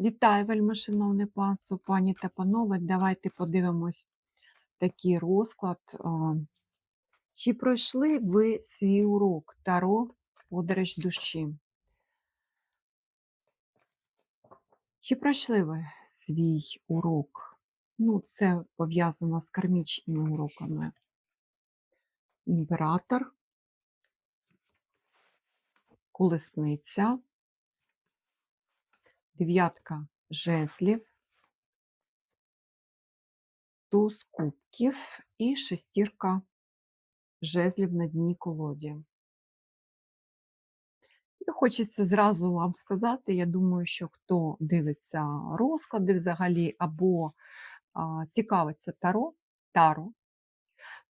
Вітаю, вельмишановне панство, пані та панове. Давайте подивимось такий розклад. Чи пройшли ви свій урок Таро подорож душі? Чи пройшли ви свій урок? Ну, це пов'язано з кармічними уроками. Імператор, колесниця, дев'ятка жезлів, туз кубків і шестірка жезлів на дні колоді. І хочеться зразу вам сказати, я думаю, що хто дивиться розклади взагалі або а, цікавиться таро, таро,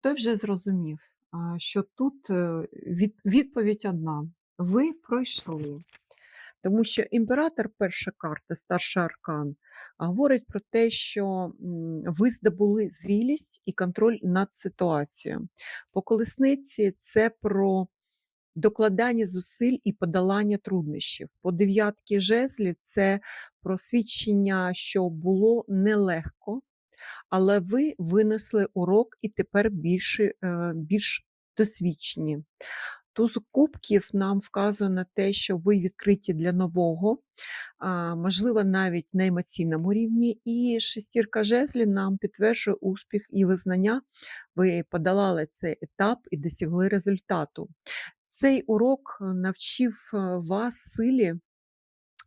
той вже зрозумів, а, що тут е, від, відповідь одна: ви пройшли. Тому що імператор, перша карта, старший аркан, говорить про те, що ви здобули зрілість і контроль над ситуацією. По колесниці це про докладання зусиль і подолання труднощів. По дев'ятки жезлів це про свідчення, що було нелегко, але ви винесли урок і тепер більше, більш досвідчені. Туз кубків нам вказує те, що ви відкриті для нового, можливо, навіть на емоційному рівні. І шестірка жезлів нам підтверджує успіх і визнання. Ви подолали цей етап і досягли результату. Цей урок навчив е, вас силі,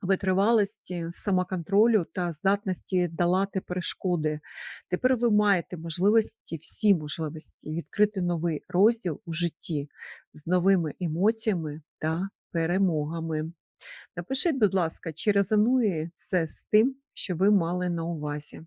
витривалості, самоконтролю та здатності долати перешкоди. Тепер ви маєте можливості, всі можливості відкрити новий розділ у житті з новими емоціями та перемогами. Напишіть, будь ласка, чи резонує це з тим, що ви мали на увазі.